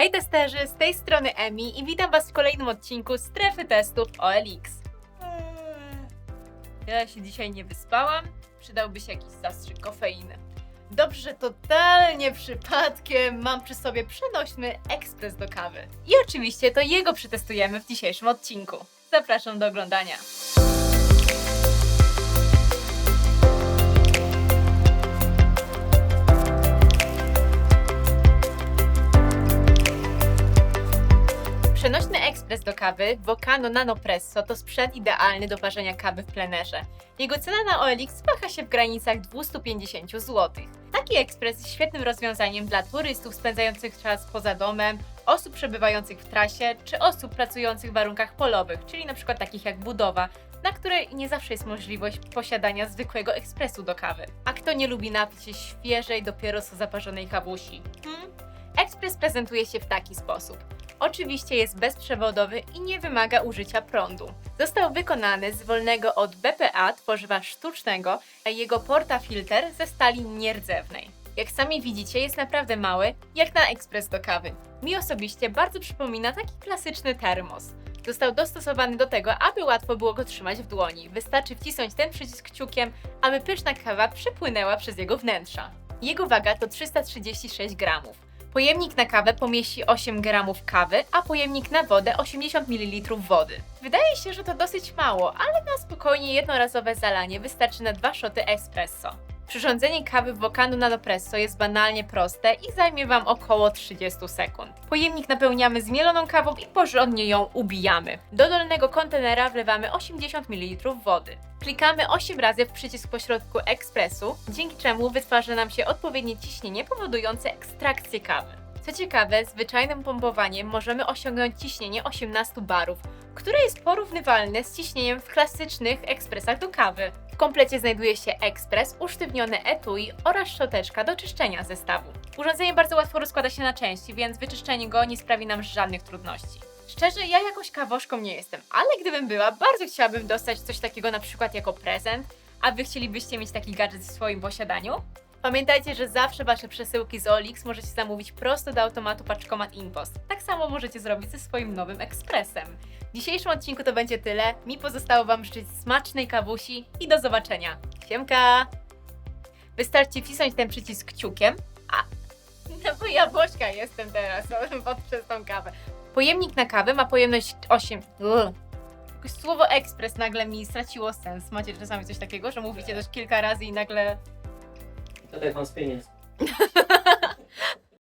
Hej testerzy, z tej strony Emi i witam was w kolejnym odcinku Strefy Testów OLX. Ja się dzisiaj nie wyspałam, przydałby się jakiś zastrzyk kofeiny. Dobrze, że totalnie przypadkiem mam przy sobie przenośny ekspres do kawy. I oczywiście to jego przetestujemy w dzisiejszym odcinku. Zapraszam do oglądania. Przenośny ekspres do kawy Vocano Nanopresso to sprzęt idealny do parzenia kawy w plenerze. Jego cena na OLX waha się w granicach 250 zł. Taki ekspres jest świetnym rozwiązaniem dla turystów spędzających czas poza domem, osób przebywających w trasie, czy osób pracujących w warunkach polowych, czyli np. takich jak budowa, na której nie zawsze jest możliwość posiadania zwykłego ekspresu do kawy. A kto nie lubi napić się świeżej, dopiero co zaparzonej kawusi? Hmm? Ekspres prezentuje się w taki sposób. Oczywiście jest bezprzewodowy i nie wymaga użycia prądu. Został wykonany z wolnego od BPA tworzywa sztucznego, a jego portafilter ze stali nierdzewnej. Jak sami widzicie, jest naprawdę mały, jak na ekspres do kawy. Mi osobiście bardzo przypomina taki klasyczny termos. Został dostosowany do tego, aby łatwo było go trzymać w dłoni. Wystarczy wcisnąć ten przycisk kciukiem, aby pyszna kawa przepłynęła przez jego wnętrza. Jego waga to 336 gramów. Pojemnik na kawę pomieści 8 gramów kawy, a pojemnik na wodę 80 ml wody. Wydaje się, że to dosyć mało, ale na spokojnie jednorazowe zalanie wystarczy na dwa szoty espresso. Przyrządzenie kawy w Vocano Nanopresso jest banalnie proste i zajmie Wam około 30 sekund. Pojemnik napełniamy zmieloną kawą i porządnie ją ubijamy. Do dolnego kontenera wlewamy 80 ml wody. Klikamy 8 razy w przycisk pośrodku ekspresu, dzięki czemu wytwarza nam się odpowiednie ciśnienie powodujące ekstrakcję kawy. Co ciekawe, zwyczajnym pompowaniem możemy osiągnąć ciśnienie 18 barów, które jest porównywalne z ciśnieniem w klasycznych ekspresach do kawy. Komplecie znajduje się ekspres, usztywnione etui oraz szczoteczka do czyszczenia zestawu. Urządzenie bardzo łatwo rozkłada się na części, więc wyczyszczenie go nie sprawi nam żadnych trudności. Szczerze, ja jakoś kawoszką nie jestem, ale gdybym była, bardzo chciałabym dostać coś takiego na przykład jako prezent, a wy chcielibyście mieć taki gadżet w swoim posiadaniu? Pamiętajcie, że zawsze wasze przesyłki z OLX możecie zamówić prosto do automatu Paczkomat Impost. Tak samo możecie zrobić ze swoim nowym ekspresem. W dzisiejszym odcinku to będzie tyle. Mi pozostało wam życzyć smacznej kawusi i do zobaczenia. Siemka! Wystarczy wcisnąć ten przycisk kciukiem. A, no bo ja Bośka jestem teraz przez tą kawę. Pojemnik na kawę ma pojemność 8. Ugh. Jakoś słowo ekspres nagle mi straciło sens. Macie czasami coś takiego, że mówicie coś kilka razy i nagle To telefon z pieniędzy.